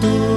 door.